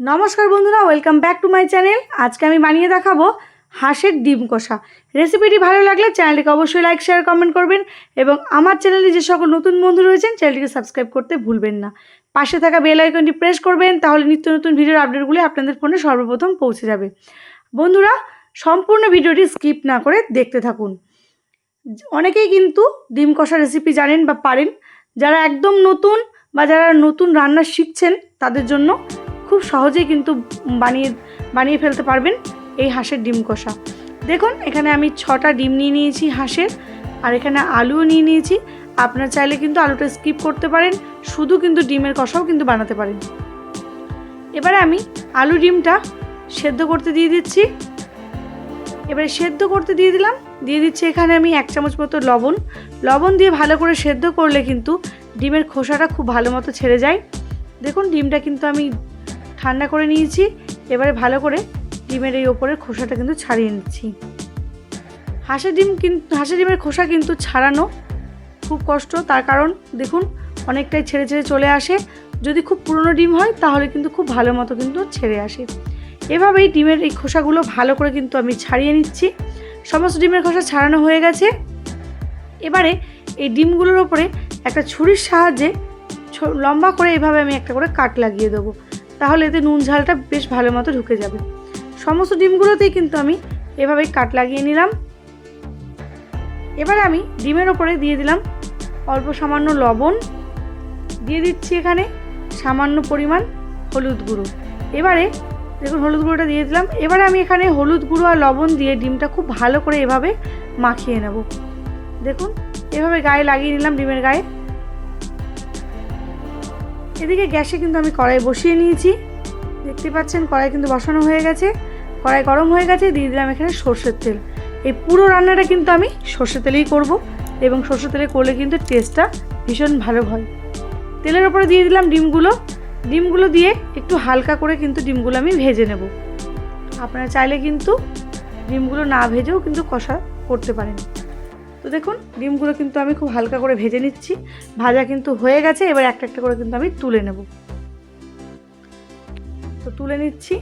নমস্কার বন্ধুরা welcome back to my channel আজকে আমি বানিয়ে দেখাবো হাঁসের ডিম কষা। রেসিপিটি ভালো লাগলে চ্যানেলটিকে অবশ্যই লাইক শেয়ার কমেন্ট করবেন এবং আমার চ্যানেলে যে সকল নতুন বন্ধু রয়েছেন চ্যানেলটিকে সাবস্ক্রাইব করতে ভুলবেন না। পাশে থাকা বেল আইকনটি প্রেস করবেন, তাহলে নিত্য নতুন ভিডিওর আপডেটগুলি আপনাদের ফোনে সর্বপ্রথম পৌঁছে যাবে। বন্ধুরা, সম্পূর্ণ ভিডিওটি স্কিপ না করে দেখতে থাকুন। অনেকেই কিন্তু ডিম কষা রেসিপি জানেন বা পারেন। যারা একদম নতুন বা যারা নতুন রান্না শিখছেন, তাদের জন্য খুব সহজেই কিন্তু বানিয়ে বানিয়ে ফেলতে পারবেন এই হাঁসের ডিম কষা। দেখুন, এখানে আমি ছটা ডিম নিয়ে নিয়েছি হাঁসের, আর এখানে আলুও নিয়ে নিয়েছি। আপনার চাইলে কিন্তু আলুটা স্কিপ করতে পারেন, শুধু কিন্তু ডিমের কষাও কিন্তু বানাতে পারেন। এবারে আমি আলু ডিমটা সেদ্ধ করতে দিয়ে দিচ্ছি। এবারে সেদ্ধ করতে দিয়ে দিলাম, দিয়ে দিচ্ছি এখানে আমি এক চামচ মতো লবণ। লবণ দিয়ে ভালো করে সেদ্ধ করলে কিন্তু ডিমের খোসাটা খুব ভালো মতো ছেড়ে যায়। দেখুন, ডিমটা কিন্তু আমি ঠান্ডা করে নিয়েছি, এবারে ভালো করে ডিমের এই ওপরের খোসাটা কিন্তু ছাড়িয়ে নিচ্ছি। হাঁসের ডিম কিন্তু হাঁসের ডিমের খোসা কিন্তু ছাড়ানো খুব কষ্ট, তার কারণ দেখুন অনেকটাই ছেড়ে ছেড়ে চলে আসে। যদি খুব পুরনো ডিম হয় তাহলে কিন্তু খুব ভালো মতো কিন্তু ছেড়ে আসে। এভাবেই ডিমের এই খোসাগুলো ভালো করে কিন্তু আমি ছাড়িয়ে নিচ্ছি। সমস্ত ডিমের খোসা ছাড়ানো হয়ে গেছে। এবারে এই ডিমগুলোর ওপরে একটা ছুরির সাহায্যে লম্বা করে এভাবে আমি একটা করে কাট লাগিয়ে দেবো। তাহলে এতে নুন ঝালটা বেশ ভালো মতো ঢুকে যাবে। সমস্ত ডিমগুলোতেই কিন্তু আমি এভাবেই কাট লাগিয়ে নিলাম। এবারে আমি ডিমের ওপরে দিয়ে দিলাম অল্প সামান্য লবণ। দিয়ে দিচ্ছি এখানে সামান্য পরিমাণ হলুদ গুঁড়ো। এবারে দেখুন হলুদ গুঁড়োটা দিয়ে দিলাম। এবারে আমি এখানে হলুদ গুঁড়ো আর লবণ দিয়ে ডিমটা খুব ভালো করে এভাবে মাখিয়ে নেব। দেখুন, এভাবে গায়ে লাগিয়ে নিলাম ডিমের গায়ে। এদিকে গ্যাসে কিন্তু আমি কড়াই বসিয়ে নিয়েছি। দেখতে পাচ্ছেন কড়াই কিন্তু বসানো হয়ে গেছে। কড়াই গরম হয়ে গেছে, দিয়ে দিলাম এখানে সর্ষের তেল। এই পুরো রান্নাটা কিন্তু আমি সর্ষের তেলেই করব এবং সর্ষের তেলে করলে কিন্তু টেস্টটা ভীষণ ভালো হয়। তেলের ওপরে দিয়ে দিলাম ডিমগুলো। ডিমগুলো দিয়ে একটু হালকা করে কিন্তু ডিমগুলো আমি ভেজে নেব। আপনারা চাইলে কিন্তু ডিমগুলো না ভেজেও কিন্তু কষা করতে পারেন। তো দেখুন, ডিমগুলো কিন্তু আমি খুব হালকা করে ভেজে নিচ্ছি। ভাজা কিন্তু হয়ে গেছে, এবার একটা একটা করে কিন্তু আমি তুলে নেব। তো তুলে নিচ্ছি।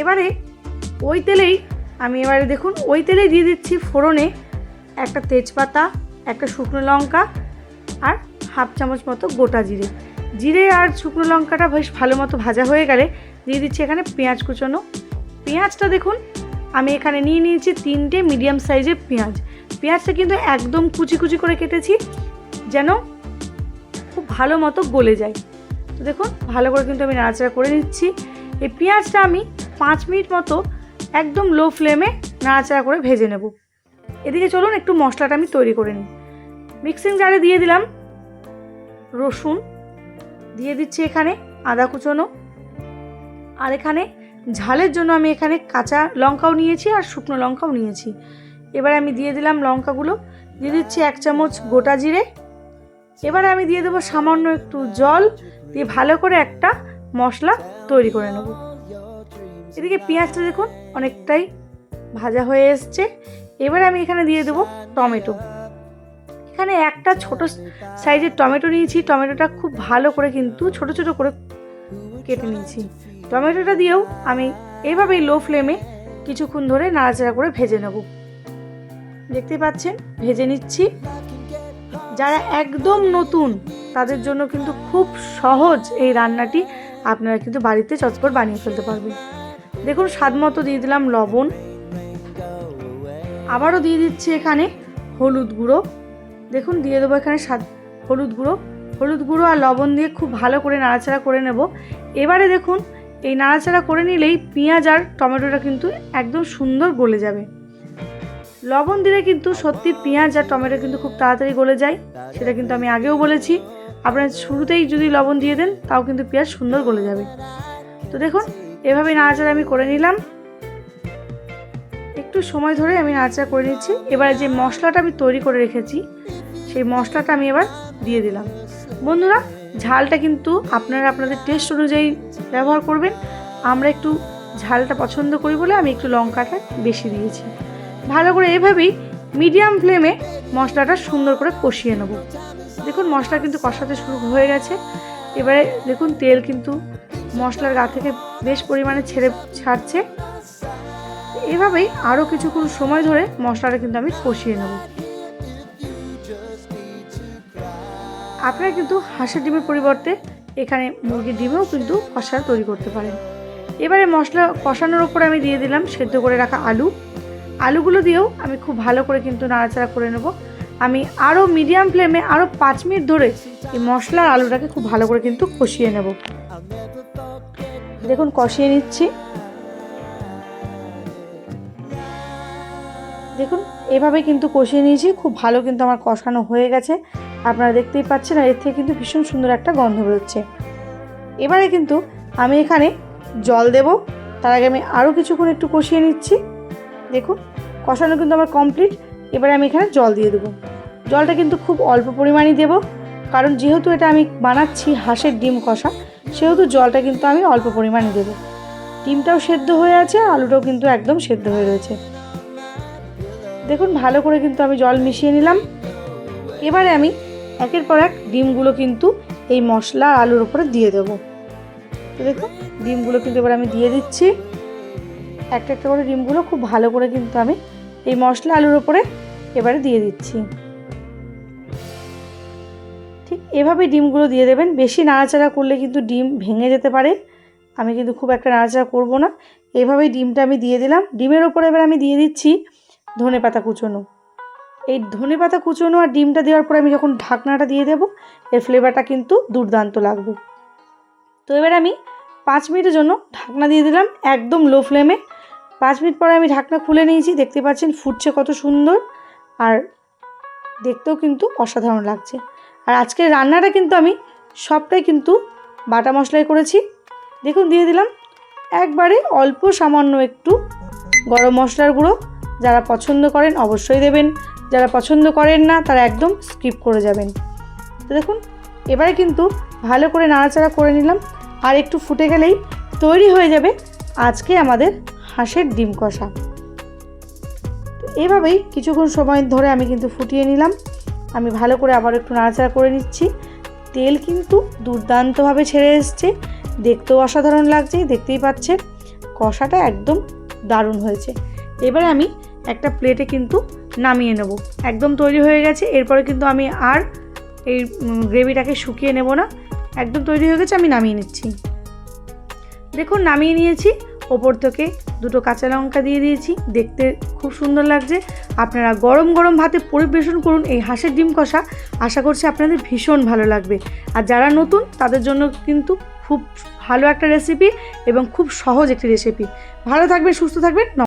এবারে ওই তেলেই আমি এবারে দেখুন, ওই তেলেই দিয়ে দিচ্ছি ফোড়নে একটা তেজপাতা, একটা শুকনো লঙ্কা আর হাফ চামচ মতো গোটা জিরে। জিরে আর শুকনো লঙ্কাটা বেশ ভালো মতো ভাজা হয়ে গেলে দিয়ে দিচ্ছি এখানে পেঁয়াজ কুচোনো। পেঁয়াজটা দেখুন আমি এখানে নিয়ে নিয়েছি তিনটে মিডিয়াম সাইজের পেঁয়াজ। পেঁয়াজটা কিন্তু একদম কুচি কুচি করে কেটেছি, যেন খুব ভালো মতো গলে যায়। তো দেখুন, ভালো করে কিন্তু আমি নাড়াচাড়া করে নিচ্ছি। এই পেঁয়াজটা আমি পাঁচ মিনিট মতো একদম লো ফ্লেমে নাড়াচাড়া করে ভেজে নেব। এদিকে চলুন, একটু মশলাটা আমি তৈরি করে নিই। মিক্সিং জারে দিয়ে দিলাম রসুন, দিয়ে দিচ্ছি এখানে আদা কুচনো, আর এখানে ঝালের জন্য আমি এখানে কাঁচা লঙ্কাও নিয়েছি আর শুকনো লঙ্কাও নিয়েছি। এবার আমি দিয়ে দিলাম লঙ্কাগুলো। দিয়ে দিচ্ছি এক চামচ গোটা জিরে। এবারে আমি দিয়ে দেবো সামান্য একটু জল। দিয়ে ভালো করে একটা মশলা তৈরি করে নেব। এদিকে পেঁয়াজটা দেখুন অনেকটাই ভাজা হয়ে এসছে। এবারে আমি এখানে দিয়ে দেবো টমেটো। এখানে একটা ছোট সাইজের টমেটো নিয়েছি। টমেটোটা খুব ভালো করে কিন্তু ছোট ছোট করে কেটে নিয়েছি। টমেটোটা দিয়েও আমি এইভাবেই লো ফ্লেমে কিছুক্ষণ ধরে নাড়াচাড়া করে ভেজে নেব। দেখতে পাচ্ছেন? ভেজে নিচ্ছি। যারা একদম নতুন, তাদের জন্য কিন্তু খুব সহজ এই রান্নাটি। আপনারা কিন্তু বাড়িতে চটপট বানিয়ে ফেলতে পারবেন। দেখুন, স্বাদ মতো দিয়ে দিলাম লবণ। আবারও দিয়ে দিচ্ছি এখানে হলুদ গুঁড়ো। দেখুন, দিয়ে দেবো এখানে স্বাদ। হলুদ গুঁড়ো। হলুদ গুঁড়ো আর লবণ দিয়ে খুব ভালো করে নাড়াচাড়া করে নেব। এবারে দেখুন, এই নাড়াচাড়া করে নিলেই পেঁয়াজ আর টমেটোটা কিন্তু একদম সুন্দর গলে যাবে। লবণ দিলে কিন্তু সত্যি পেঁয়াজ আর টমেটো কিন্তু খুব তাড়াতাড়ি গলে যায়, সেটা কিন্তু আমি আগেও বলেছি। আপনারা শুরুতেই যদি লবণ দিয়ে দেন, তাও কিন্তু পেঁয়াজ সুন্দর গলে যাবে। তো দেখুন, এভাবে নাড়াচাড়া আমি করে নিলাম। একটু সময় ধরে আমি নাড়াচাড়া করে নিচ্ছি। এবারে যে মশলাটা আমি তৈরি করে রেখেছি, সেই মশলাটা আমি এবার দিয়ে দিলাম। বন্ধুরা ঝালটা কিন্তু আপনারা আপনাদের টেস্ট অনুযায়ী ব্যবহার করবেন। আমরা একটু ঝালটা পছন্দ করি বলে আমি একটু লঙ্কাটা বেশি দিয়েছি। ভালো করে এভাবেই মিডিয়াম ফ্লেমে মশলাটা সুন্দর করে কষিয়ে নেব। দেখুন, মশলা কিন্তু কষাতে শুরু হয়ে গেছে। এবারে দেখুন, তেল কিন্তু মশলার গা থেকে বেশ পরিমাণে ছেড়ে ছাড়ছে। এভাবেই আরও কিছুক্ষণ সময় ধরে মশলাটা কিন্তু আমি কষিয়ে নেব। আপনারা কিন্তু হাঁসের ডিমের পরিবর্তে এখানে মুরগির ডিমেও কিন্তু কষা তৈরি করতে পারেন। এবারে মশলা কষানোর ওপরে আমি দিয়ে দিলাম সেদ্ধ করে রাখা আলু। আলুগুলো দিয়েও আমি খুব ভালো করে কিন্তু নাড়াচাড়া করে নেব। আমি আরও মিডিয়াম ফ্লেমে আরও পাঁচ মিনিট ধরে এই মশলা আলুটাকে খুব ভালো করে কিন্তু কষিয়ে নেব। দেখুন, কষিয়ে নিচ্ছি। দেখুন, এভাবে কিন্তু কষিয়ে নিয়েছি। খুব ভালো কিন্তু আমার কষানো হয়ে গেছে। আপনারা দেখতেই পাচ্ছেন আর এর থেকে কিন্তু ভীষণ সুন্দর একটা গন্ধ বেরোচ্ছে। এবারে কিন্তু আমি এখানে জল দেব। তার আগে আমি আরও কিছুক্ষণ একটু কষিয়ে নিচ্ছি। দেখুন, কষানো কিন্তু আমার কমপ্লিট এবারে আমি এখানে জল দিয়ে দেবো। জলটা কিন্তু খুব অল্প পরিমাণই দেব। কারণ যেহেতু এটা আমি বানাচ্ছি হাঁসের ডিম কষা, সেহেতু জলটা কিন্তু আমি অল্প পরিমাণে দেবো। ডিমটাও সেদ্ধ হয়ে আছে আলুটাও কিন্তু একদম সেদ্ধ হয়ে রয়েছে। দেখুন, ভালো করে কিন্তু আমি জল মিশিয়ে নিলাম। এবারে আমি একের পর এক ডিমগুলো কিন্তু এই মশলা আর আলুর উপরে দিয়ে দেবো। তো দেখুন ডিমগুলো কিন্তু এবার আমি দিয়ে দিচ্ছি। একটা একটা করে ডিমগুলো খুব ভালো করে কিন্তু আমি এই মশলা আলুর উপরে এবারে দিয়ে দিচ্ছি। ঠিক এভাবে ডিমগুলো দিয়ে দেবেন। বেশি নাড়াচাড়া করলে কিন্তু ডিম ভেঙে যেতে পারে। আমি কিন্তু খুব একটা নাড়াচাড়া করব না। এভাবেই ডিমটা আমি দিয়ে দিলাম। ডিমের ওপরে এবার আমি দিয়ে দিচ্ছি ধনে পাতা কুচোনো। এই ধনে পাতা কুচোনো আর ডিমটা দেওয়ার পরে আমি যখন ঢাকনাটা দিয়ে দেবো, এর ফ্লেভারটা কিন্তু দুর্দান্ত লাগবে। তো এবার আমি পাঁচ মিনিটের জন্য ঢাকনা দিয়ে দিলাম একদম লো ফ্লেমে পাঁচ মিনিট পরে আমি ঢাকনা খুলে নিয়েছি, দেখতে পাচ্ছেন ফুটছে কত সুন্দর আর দেখতেও কিন্তু অসাধারণ লাগছে। আর আজকের রান্নাটা কিন্তু আমি সবটাই কিন্তু বাটা মশলাই করেছি। দেখুন, দিয়ে দিলাম একবারে অল্প সামান্য একটু গরম মশলার গুঁড়ো যারা পছন্দ করেন অবশ্যই দেবেন। যারা পছন্দ করেন না, তারা একদম স্কিপ করে যাবেন। তো দেখুন, এবারে কিন্তু ভালো করে নাড়াচাড়া করে নিলাম। আর একটু ফুটে গেলেই তৈরি হয়ে যাবে আজকে আমাদের হাঁসের ডিম কষা। তো এভাবেই কিছুক্ষণ সময় ধরে আমি কিন্তু ফুটিয়ে নিলাম। আমি ভালো করে আবার একটু নাড়াচাড়া করে নিচ্ছি। তেল কিন্তু দুর্দান্তভাবে ছেড়ে এসছে। দেখতেও অসাধারণ লাগছে, দেখতেই পাচ্ছেন। কষাটা একদম দারুণ হয়েছে। এবারে আমি একটা প্লেটে কিন্তু নামিয়ে নেব। একদম তৈরি হয়ে গেছে, এরপরে কিন্তু আমি আর এই গ্রেভিটাকে শুকিয়ে নেব না। একদম তৈরি হয়ে গেছে, আমি নামিয়ে নিচ্ছি। দেখুন, নামিয়ে নিয়েছি। ওপর থেকে দুটো কাঁচা লঙ্কা দিয়ে দিয়েছি, দেখতে খুব সুন্দর লাগছে। আপনারা গরম গরম ভাতে পরিবেশন করুন এই হাঁসের ডিম কষা। আশা করছি আপনাদের ভীষণ ভালো লাগবে। আর যারা নতুন, তাদের জন্য কিন্তু খুব ভালো একটা রেসিপি এবং খুব সহজ একটি রেসিপি। ভালো থাকবেন, সুস্থ থাকবেন